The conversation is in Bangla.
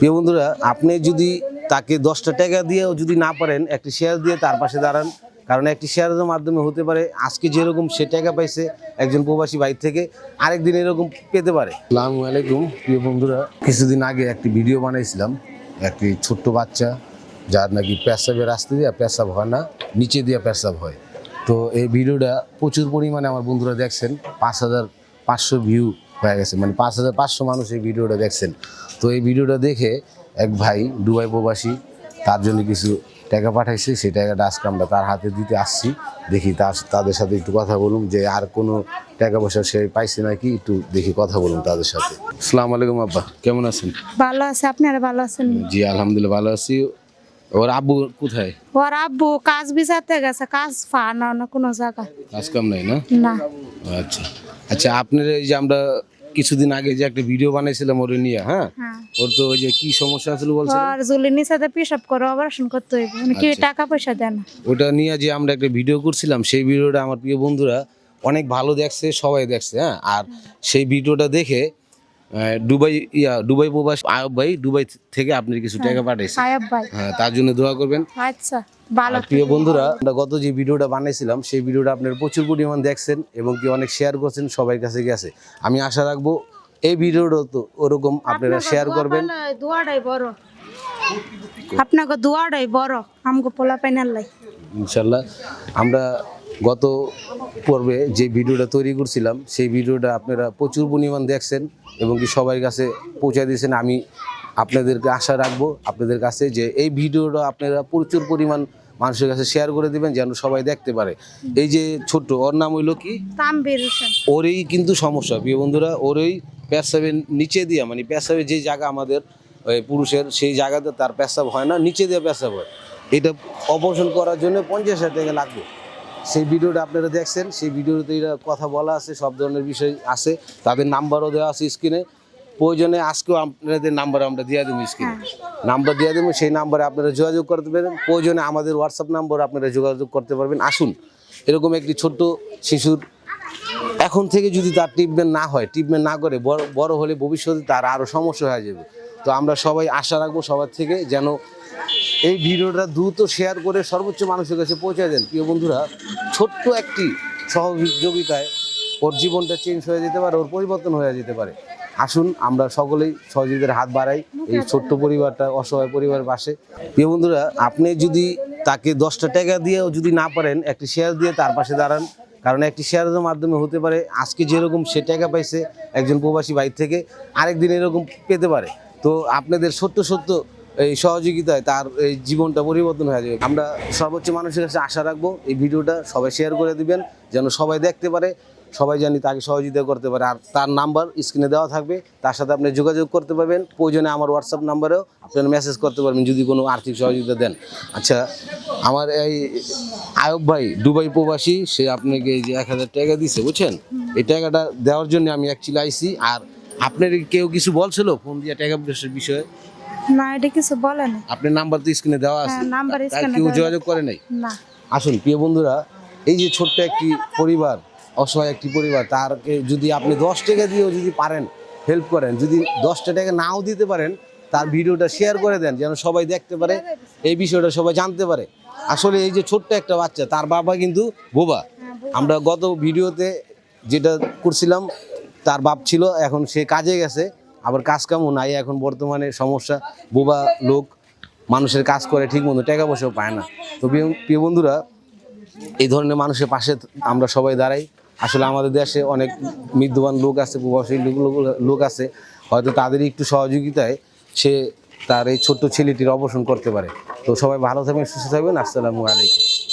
প্রিয় বন্ধুরা, আপনি যদি তাকে দশটা টাকা দিয়েও যদি না পারেন, একটি শেয়ার দিয়ে তার পাশে দাঁড়ান। কারণ একটি শেয়ারের মাধ্যমে হতে পারে, আজকে যেরকম সে টাকা পাইছে একজন প্রবাসী বাইর থেকে, আরেকদিন এরকম পেতে পারে। সালামু আলাইকুম, প্রিয় বন্ধুরা। কিছুদিন আগে একটি ভিডিও বানাইছিলাম। একটি ছোট্ট বাচ্চা, যার নাকি পেশাবের রাস্তা দিয়ে পেশাব হয় না, নিচে দিয়ে পেশাব হয়। তো এই ভিডিওটা প্রচুর পরিমাণে আমার বন্ধুরা দেখছেন, পাঁচ হাজার পাঁচশো ভিউ হয়ে গেছে। মানে পাঁচ হাজার পাঁচশো মানুষ এই ভিডিওটা দেখছেন। তো এই ভিডিওটা দেখে এক ভাই দুবাই প্রবাসী তার জন্য কিছু টাকা পাঠাইছে সেই টাকাটা আজকে আমরা তার হাতে দিতে আসছি। দেখি তার তাদের সাথে একটু কথা বলুন যে আর কোনো টাকা পয়সা সে পাইছে নাকি একটু দেখি কথা বলুন তাদের সাথে। আসসালামু আলাইকুম আব্বা কেমন আছেন? ভালো আছে আপনারা ভালো আছেন? জি আলহামদুলিল্লাহ ভালো আছি। ওর আব্বু কোথায়? ওর আব্বু কাজ বিচারতে গেছে কাজ ফানা না কোনো জায়গায়। কাজ কাম নাই না? না। আচ্ছা। আচ্ছা আপনার এই যে আমরা কিছুদিন আগে যে একটা ভিডিও বানাইছিলাম ওরে নিয়ে হ্যাঁ? হ্যাঁ। ওর তো ওই যে কি সমস্যা ছিল বলছে ওর জুলি নিচেতে পিসাব করে অপারেশন করতে হইব। মানে কি আচ্ছা। টাকা পয়সা দেয় না ওটা নিয়ে যে আমরা একটা ভিডিও করছিলাম সেই ভিডিওটা আমার প্রিয় বন্ধুরা অনেক ভালো দেখছে সবাই দেখছে হ্যাঁ? আর সেই ভিডিওটা দেখে দুবাই ইয়া দুবাই প্রবাস আয়ব ভাই দুবাই থেকে আপনি কিছু টাকা পাঠাইছে সাহেব ভাই। হ্যাঁ তার জন্য দোয়া করবেন। আচ্ছা ভালো। প্রিয় বন্ধুরা আমরা গত যে ভিডিওটা বানাইছিলাম সেই ভিডিওটা আপনার প্রচুর পরিমাণ দেখছেন এবং কি অনেক শেয়ার করছেন সবার কাছে গেছে আমি আশা রাখব এই ভিডিওটা তো ওরকম আপনারা শেয়ার করবেন। দুয়াটাই বড়। আপনাকে দুয়াটাই বড় আমাকে পোলা পাইনার লাই। ইনশাল্লাহ আমরা গত পর্বে যে ভিডিওটা তৈরি করছিলাম সেই ভিডিওটা আপনারা প্রচুর পরিমাণ দেখছেন এবং কি সবার কাছে পৌঁছে দিয়েছেন। আমি আপনাদেরকে আশা রাখব আপনাদের কাছে যে এই ভিডিওটা আপনারা প্রচুর পরিমাণ মানুষের কাছে শেয়ার করে দিবেন যেন সবাই দেখতে পারে। এই যে ছোট্ট ওর নাম হইল কি? ওরই কিন্তু সমস্যা প্রিয় বন্ধুরা ওরই পেশাবের নিচে দিয়া মানে পেশাবের যে জায়গা আমাদের পুরুষের সেই জায়গাতে তার পেশাব হয় না নিচে দিয়ে পেশাব হয়। এটা অপারেশন করার জন্য পঞ্চাশ হাজার টাকা লাগবে। সেই ভিডিওটা আপনারা দেখছেন সেই ভিডিওতে কথা বলা আছে সব ধরনের বিষয় আছে। তাদের নাম্বারও দেওয়া আছে স্ক্রিনে। প্রয়োজনে আজকেও আপনাদের নাম্বার আমরা দিয়ে দেবো স্ক্রিনে। নাম্বার দিয়ে দেবো সেই নাম্বারে আপনারা যোগাযোগ করতে পারবেন। প্রয়োজনে আমাদের হোয়াটসঅ্যাপ নাম্বার আপনারা যোগাযোগ করতে পারবেন। আসুন এরকম একটি ছোট্ট শিশুর এখন থেকে যদি তার ট্রিটমেন্ট না হয় ট্রিটমেন্ট না করে, বড় বড় হলে ভবিষ্যতে তার আরও সমস্যা হয়ে যাবে। তো আমরা সবাই আশা রাখব সবার থেকে যেন এই ভিডিওটা দ্রুত শেয়ার করে সর্বোচ্চ মানুষের কাছে পৌঁছে দেন। প্রিয় বন্ধুরা, ছোট্ট একটি সহযোগিতায় ওর জীবনটা চেঞ্জ হয়ে যেতে পারে, ওর পরিবর্তন হয়ে যেতে পারে। আসুন, আমরা সকলেই সহযোগিতার হাত বাড়াই এই ছোট্ট পরিবারটা, অসহায় পরিবার পাশে। প্রিয় বন্ধুরা, আপনি যদি তাকে দশটা টাকা দিয়েও যদি না পারেন, একটি শেয়ার দিয়ে তার পাশে দাঁড়ান। কারণ একটি শেয়ারের মাধ্যমে হতে পারে আজকে যেরকম সে টাকা পাইছে একজন প্রবাসী বাইর থেকে আরেক দিন এরকম পেতে পারে। তো আপনাদের সত্য সত্য এই সহযোগিতায় তার এই জীবনটা পরিবর্তন হয়ে যাবে। আমরা সর্বোচ্চ মানুষের কাছে আশা রাখব, এই ভিডিওটা সবাই শেয়ার করে দিবেন, যেন সবাই দেখতে পারে। সবাই জানি তাকে সহযোগিতা করতে পারে। আর তার নাম্বার স্ক্রিনে দেওয়া থাকবে। তার সাথে আপনি যোগাযোগ করতে পারবেন। প্রয়োজনে আমার হোয়াটসঅ্যাপ নাম্বারেও আপনারা মেসেজ করতে পারবেন যদি কোনো আর্থিক সহযোগিতা দেন। আচ্ছা আমার এই আয়ব ভাই দুবাই প্রবাসী সে আপনাকে এই যে এক হাজার টাকা দিছে বুঝছেন? এই টাকাটা দেওয়ার জন্য আমি অ্যাকচুয়ালি আইসি আর আপনার কেউ কিছু বলছিল ফোন দিয়ে টাকা পয়সার বিষয়ে? না এটা কিছু বলে না আপনার নাম্বার তো স্ক্রিনে দেওয়া আছে। হ্যাঁ, নাম্বার স্ক্রিনে কেউ যোগাযোগ করে নাই? না। আসুন প্রিয় বন্ধুরা এই যে ছোট্ট একটি পরিবার অসহায় একটি পরিবার, তারকে যদি আপনি দশ টাকা দিয়েও যদি পারেন হেল্প করেন, যদি দশটা টাকা নাও দিতে পারেন, তার ভিডিওটা শেয়ার করে দেন, যেন সবাই দেখতে পারে, এই বিষয়টা সবাই জানতে পারে। আসলে এই যে ছোট্ট একটা বাচ্চা, তার বাবা কিন্তু বোবা। আমরা গত ভিডিওতে যেটা করছিলাম, তার বাপ ছিল, এখন সে কাজে গেছে, আবার কাজ কামও নাই, এখন বর্তমানে সমস্যা, বোবা লোক, মানুষের কাজ করে ঠিক মতো টাকা পয়সাও পায় না। তো প্রিয় বন্ধুরা, এই ধরনের মানুষের পাশে আমরা সবাই দাঁড়াই। আসলে আমাদের দেশে অনেক বিদ্যমান লোক আছে, প্রবাসী লোক আছে। হয়তো তাদেরই একটু সহযোগিতায় সে তার এই ছোট্ট ছেলেটির অবসান করতে পারে। তো সবাই ভালো থাকবেন, সুস্থ থাকবেন। আসসালামু আলাইকুম।